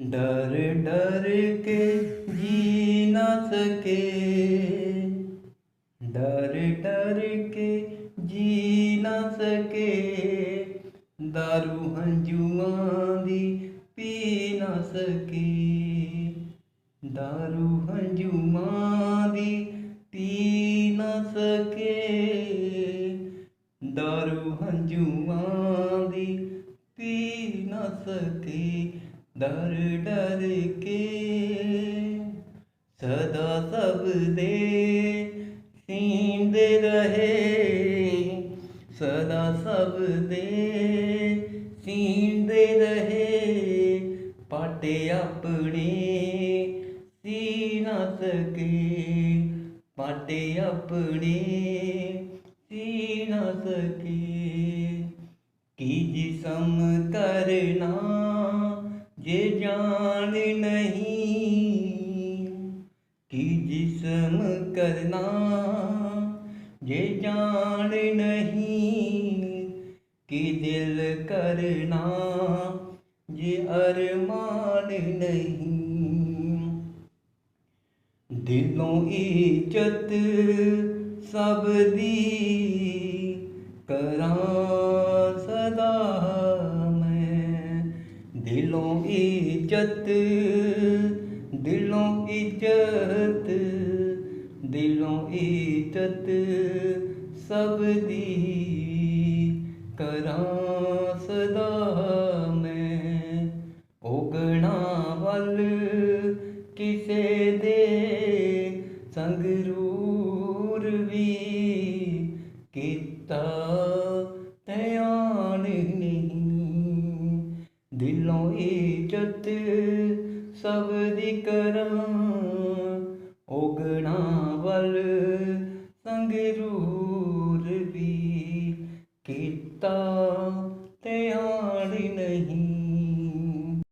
डर डर के जी न सके। डर डर के जी न सके। दारू हंजुआं दी पी न सके। दारू हंजुआं दी पी न सके। दारू हंजुआं दी पी न सके। डर डर के सदा सब दे सींदे रहे। सदा सब दे सींदे रहे। पाटे अपने सी न सके। पाटे अपने सी न सके। कि जिसम ये जान नहीं कि जिसम करना, ये जान नहीं कि दिल करना, ये अरमान नहीं। दिलों इज़्ज़त सब दी करा सदा। ਦਿਲੋਂ ਇੱਜ਼ਤ ਦਿਲੋਂ ਇੱਜ਼ਤ ਦਿਲੋਂ ਇੱਜ਼ਤ ਸਭ ਦੀ ਕਰਾਂ ਸਦਾ ਮੈਂ ਉਗਣਾ ਵੱਲ ਕਿਸੇ ਦੇ ਸੰਗ ਰੂਰ ਵੀ ਕੀਤਾ ਤੇ। ਦਿਲੋਂ ਇੱਜ਼ਤ ਸਭ ਦੀ ਕਰਾਂ ਉਗਣਾ ਵੱਲ ਸੰਗਰੂਰ ਵੀ ਕੀਤਾ ਧਿਆਨ ਨਹੀਂ।